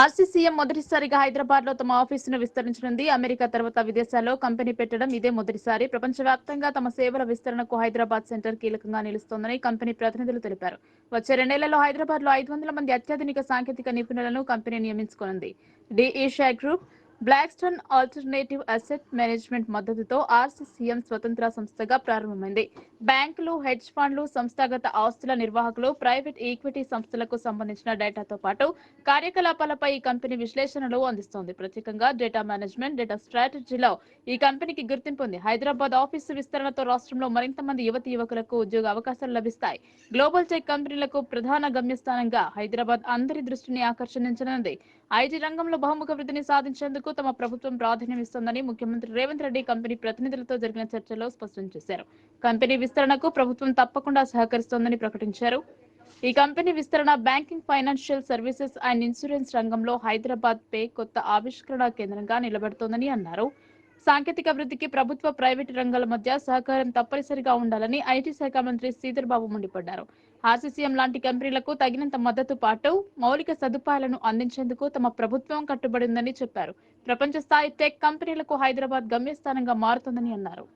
RCCM మొదటిసారిగా హైదరాబాద్లో తమ ఆఫీసును విస్తరించనుంది. అమెరికా తర్వాత విదేశాల్లో కంపెనీ పెట్టడం ఇదే మొదటిసారి. ప్రపంచవ్యాప్తంగా తమ సేవల విస్తరణకు హైదరాబాద్ సెంటర్ కీలకంగా నిలుస్తోందని కంపెనీ ప్రతినిధులు తెలిపారు. వచ్చే రెండేళ్ళలో హైదరాబాద్లో ఐదు వందల మంది అత్యాధునిక సాంకేతిక నిపుణులను company నియమించుకోనుంది. The Asia group Blackstone alternative asset management మద్దతుతో ఆర్సీసీఎం స్వతంత్ర సంస్థగా ప్రారంభమైంది. బ్యాంకులు హెడ్జ్ ఫండ్లు సంస్థాగత ఆస్తుల నిర్వాహకులు ప్రైవేట్ ఈక్విటీ సంస్థలకు సంబంధించిన డేటాతో పాటు కార్యకలాపాలపై ఈ కంపెనీ విశ్లేషణలు అందిస్తోంది. ప్రత్యేకంగా డేటా మేనేజ్మెంట్ డేటా స్ట్రాటజీలో ఈ కంపెనీకి గుర్తింపు ఉంది. హైదరాబాద్ ఆఫీసు విస్తరణతో రాష్ట్రంలో మరింత మంది యువతి యువకులకు ఉద్యోగ అవకాశాలు లభిస్తాయి. గ్లోబల్ టెక్ కంపెనీలకు ప్రధాన గమ్యస్థానంగా హైదరాబాద్ అందరి దృష్టిని ఆకర్షించనుంది ఐటీ రంగంలో బహుముఖ వృద్ధిని సాధించేందుకు తమ ప్రభుత్వం ప్రాధాన్యం ఇస్తోందని ముఖ్యమంత్రి రేవంత్ రెడ్డి కంపెనీ ప్రతినిధులతో జరిగిన చర్చలో స్పష్టం చేశారు. కంపెనీ విస్తరణకు ప్రభుత్వం తప్పకుండా సహకరిస్తోందని ప్రకటించారు. ఈ కంపెనీ విస్తరణ banking financial services and insurance రంగంలో హైదరాబాద్ పే కొత్త ఆవిష్కరణ కేంద్రంగా నిలబడుతోందని అన్నారు. సాంకేతిక అభివృద్ధికి ప్రభుత్వ ప్రైవేటు రంగాల మధ్య సహకారం తప్పనిసరిగా ఉండాలని ఐటీ శాఖ మంత్రి శ్రీధర్ బాబు మండిపడ్డారు. ఆర్సీసీఎం లాంటి కంపెనీలకు తగినంత మద్దతు పాటు మౌలిక సదుపాయాలను అందించేందుకు తమ ప్రభుత్వం కట్టుబడిందని చెప్పారు. ప్రపంచ స్థాయి టెక్ కంపెనీలకు హైదరాబాద్ గమ్యస్థానంగా మారుతుందని అన్నారు.